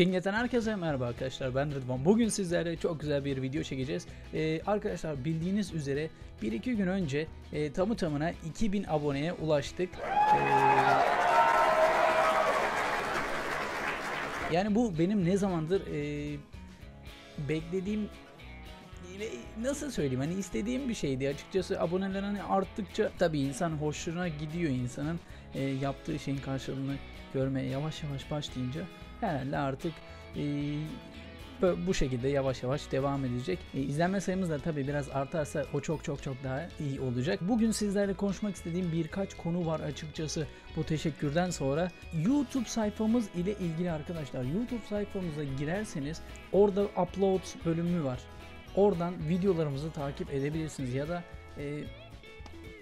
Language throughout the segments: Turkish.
Kinglet'ten herkese merhaba arkadaşlar ben Rıdvan. Bugün sizlerle çok güzel bir video çekeceğiz. Ee, arkadaşlar bildiğiniz üzere 1-2 gün önce e, tamı tamına 2000 aboneye ulaştık. Ee, yani bu benim ne zamandır e, beklediğim nasıl söyleyeyim hani istediğim bir şeydi açıkçası aboneler hani arttıkça tabi insan hoşuna gidiyor insanın e, yaptığı şeyin karşılığını görmeye yavaş yavaş başlayınca herhalde artık bu şekilde yavaş yavaş devam edecek. E, izlenme sayımız da tabii biraz artarsa o çok çok çok daha iyi olacak. Bugün sizlerle konuşmak istediğim birkaç konu var açıkçası bu teşekkürden sonra. YouTube sayfamız ile ilgili arkadaşlar YouTube sayfamıza girerseniz orada upload bölümü var. Oradan videolarımızı takip edebilirsiniz ya da e,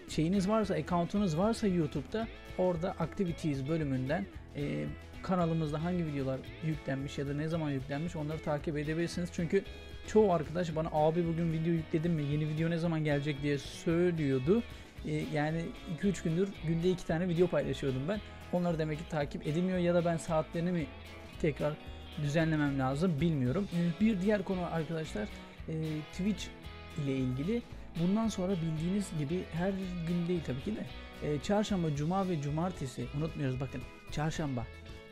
şeyiniz varsa, account'unuz varsa YouTube'da orada activities bölümünden e, kanalımızda hangi videolar yüklenmiş ya da ne zaman yüklenmiş onları takip edebilirsiniz. Çünkü çoğu arkadaş bana abi bugün video yükledim mi yeni video ne zaman gelecek diye söylüyordu. Ee, yani 2-3 gündür günde 2 tane video paylaşıyordum ben. Onları demek ki takip edilmiyor ya da ben saatlerini mi tekrar düzenlemem lazım bilmiyorum. Bir diğer konu arkadaşlar e, Twitch ile ilgili. Bundan sonra bildiğiniz gibi her gün değil tabii ki de e, çarşamba, cuma ve cumartesi unutmuyoruz bakın çarşamba,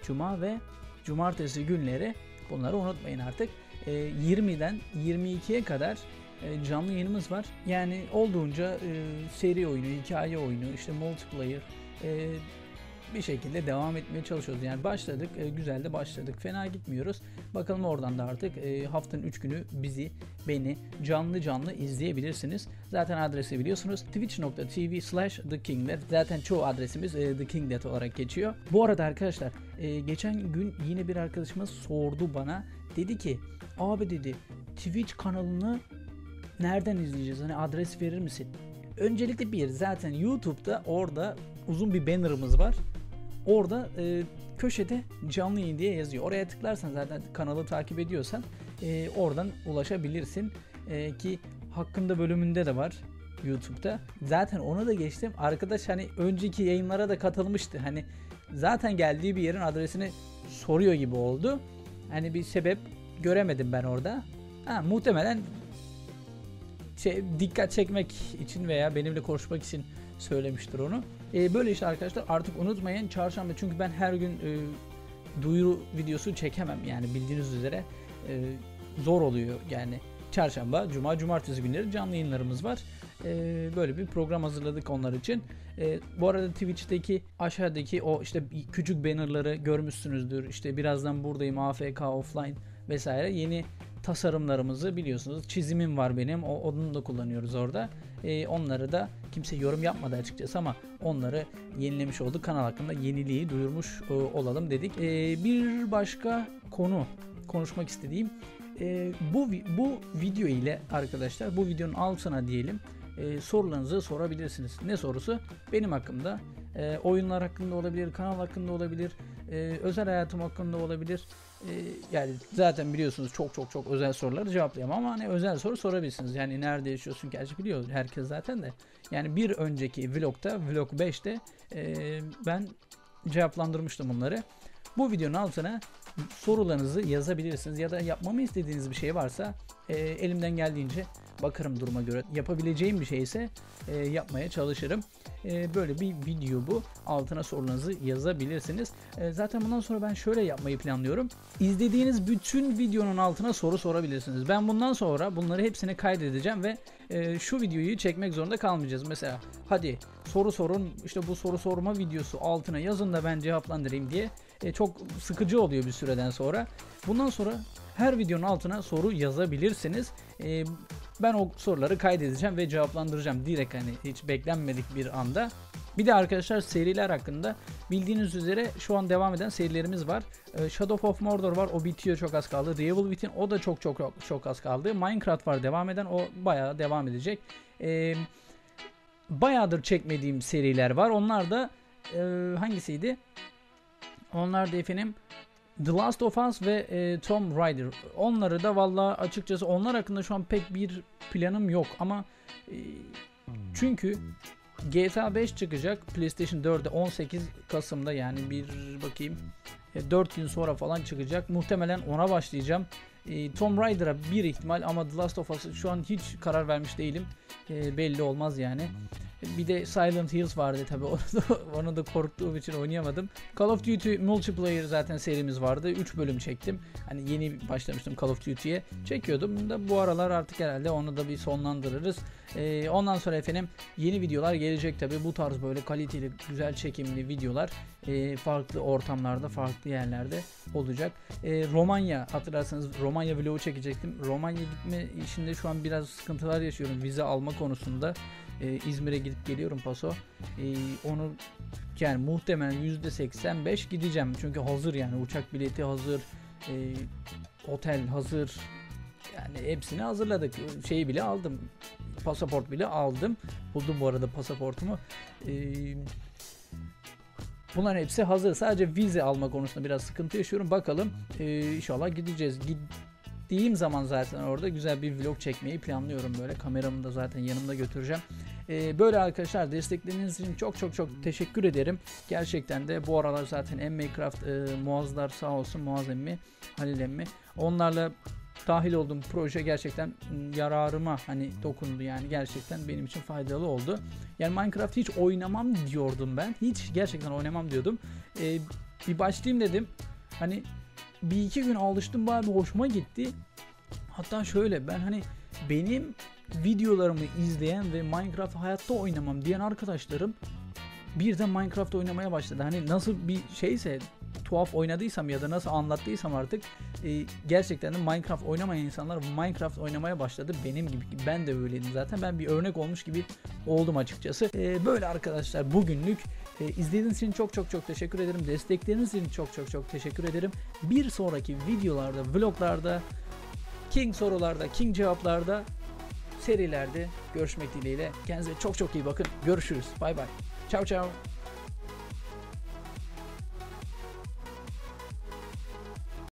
Cuma ve Cumartesi günleri bunları unutmayın artık. E, 20'den 22'ye kadar e, canlı yayınımız var. Yani olduğunca e, seri oyunu, hikaye oyunu, işte multiplayer e, bir şekilde devam etmeye çalışıyoruz. Yani başladık, e, güzel de başladık. Fena gitmiyoruz. Bakalım oradan da artık e, haftanın 3 günü bizi, beni canlı canlı izleyebilirsiniz. Zaten adresi biliyorsunuz. twitch.tv slash thekinglet. Zaten çoğu adresimiz e, thekinglet olarak geçiyor. Bu arada arkadaşlar geçen gün yine bir arkadaşımız sordu bana. Dedi ki abi dedi Twitch kanalını nereden izleyeceğiz? Hani adres verir misin? Öncelikle bir zaten YouTube'da orada uzun bir bannerımız var. Orada e, köşede canlı yayın diye yazıyor. Oraya tıklarsan zaten kanalı takip ediyorsan e, oradan ulaşabilirsin. E, ki hakkında bölümünde de var YouTube'da. Zaten ona da geçtim. Arkadaş hani önceki yayınlara da katılmıştı. Hani zaten geldiği bir yerin adresini soruyor gibi oldu. Hani bir sebep göremedim ben orada. Ha, muhtemelen dikkat çekmek için veya benimle konuşmak için söylemiştir onu. E, böyle işte arkadaşlar artık unutmayın çarşamba çünkü ben her gün e, duyuru videosu çekemem yani bildiğiniz üzere e, zor oluyor yani çarşamba, cuma, cumartesi günleri canlı yayınlarımız var. E, böyle bir program hazırladık onlar için. E, bu arada Twitch'teki aşağıdaki o işte küçük bannerları görmüşsünüzdür. İşte birazdan buradayım AFK offline vesaire yeni tasarımlarımızı biliyorsunuz. Çizimim var benim. O, onu da kullanıyoruz orada. E, onları da kimse yorum yapmadı açıkçası ama onları yenilemiş olduk. Kanal hakkında yeniliği duyurmuş e, olalım dedik. E, bir başka konu konuşmak istediğim e, bu bu video ile arkadaşlar bu videonun altına diyelim e, sorularınızı sorabilirsiniz. Ne sorusu? Benim hakkımda, e, oyunlar hakkında olabilir, kanal hakkında olabilir, e, özel hayatım hakkında olabilir. E, yani zaten biliyorsunuz çok çok çok özel soruları cevaplayamam ama hani özel soru sorabilirsiniz. Yani nerede yaşıyorsun gerçi biliyor herkes zaten de. Yani bir önceki vlogta, vlog 5'te e, ben cevaplandırmıştım bunları. Bu videonun altına sorularınızı yazabilirsiniz ya da yapmamı istediğiniz bir şey varsa e, elimden geldiğince bakarım duruma göre. Yapabileceğim bir şeyse e, yapmaya çalışırım. E, böyle bir video bu. Altına sorularınızı yazabilirsiniz. E, zaten bundan sonra ben şöyle yapmayı planlıyorum. İzlediğiniz bütün videonun altına soru sorabilirsiniz. Ben bundan sonra bunları hepsini kaydedeceğim ve e, şu videoyu çekmek zorunda kalmayacağız. Mesela hadi soru sorun işte bu soru sorma videosu altına yazın da ben cevaplandırayım diye e, çok sıkıcı oluyor bir süreden sonra. Bundan sonra her videonun altına soru yazabilirsiniz. E, ben o soruları kaydedeceğim ve cevaplandıracağım direkt hani hiç beklenmedik bir anda. Bir de arkadaşlar seriler hakkında bildiğiniz üzere şu an devam eden serilerimiz var. Ee, Shadow of Mordor var o bitiyor çok az kaldı. Evil Within o da çok çok, çok az kaldı. Minecraft var devam eden o bayağı devam edecek. Ee, bayağıdır çekmediğim seriler var. Onlar da e, hangisiydi? Onlar da efendim The Last of Us ve e, Tomb Raider. Onları da valla açıkçası onlar hakkında şu an pek bir planım yok ama e, çünkü GTA 5 çıkacak PlayStation 4'e 18 Kasım'da yani bir bakayım 4 gün sonra falan çıkacak. Muhtemelen ona başlayacağım. E, Tomb Raider'a bir ihtimal ama The Last of Us'a şu an hiç karar vermiş değilim. E, belli olmaz yani. Bir de Silent Hills vardı tabi onu da, onu da korktuğum için oynayamadım. Call of Duty multiplayer zaten serimiz vardı. 3 bölüm çektim. Hani yeni başlamıştım Call of Duty'ye. Çekiyordum da bu aralar artık herhalde onu da bir sonlandırırız. Ee, ondan sonra efendim yeni videolar gelecek tabi. Bu tarz böyle kaliteli, güzel çekimli videolar e, farklı ortamlarda, farklı yerlerde olacak. E, Romanya hatırlarsanız Romanya vlogu çekecektim. Romanya gitme işinde şu an biraz sıkıntılar yaşıyorum vize alma konusunda e, İzmir'e gidip geliyorum paso. E, onu yani muhtemelen %85 gideceğim. Çünkü hazır yani uçak bileti hazır, e, otel hazır. Yani hepsini hazırladık. Şeyi bile aldım. Pasaport bile aldım. Buldum bu arada pasaportumu. E, bunların hepsi hazır. Sadece vize alma konusunda biraz sıkıntı yaşıyorum. Bakalım. E, inşallah gideceğiz. Gittiğim zaman zaten orada güzel bir vlog çekmeyi planlıyorum böyle. Kameramı da zaten yanımda götüreceğim. Ee, böyle arkadaşlar destekleriniz için çok çok çok teşekkür ederim. Gerçekten de bu aralar zaten Emmycraft e, Muazlar sağ olsun Muaz emmi, Halil emmi. Onlarla dahil olduğum proje gerçekten yararıma hani dokundu yani gerçekten benim için faydalı oldu. Yani Minecraft hiç oynamam diyordum ben. Hiç gerçekten oynamam diyordum. Ee, bir başlayayım dedim. Hani bir iki gün alıştım bayağı bir hoşuma gitti. Hatta şöyle ben hani benim videolarımı izleyen ve Minecraft hayatta oynamam diyen arkadaşlarım birden Minecraft oynamaya başladı. Hani nasıl bir şeyse tuhaf oynadıysam ya da nasıl anlattıysam artık e, gerçekten de Minecraft oynamayan insanlar Minecraft oynamaya başladı. Benim gibi ben de öyleydim zaten. Ben bir örnek olmuş gibi oldum açıkçası. E, böyle arkadaşlar bugünlük e, izlediğiniz için çok çok çok teşekkür ederim. Destekleriniz için çok çok çok teşekkür ederim. Bir sonraki videolarda, vloglarda, King sorularda, King cevaplarda serilerde görüşmek dileğiyle. Kendinize çok çok iyi bakın. Görüşürüz. Bay bay. Ciao ciao.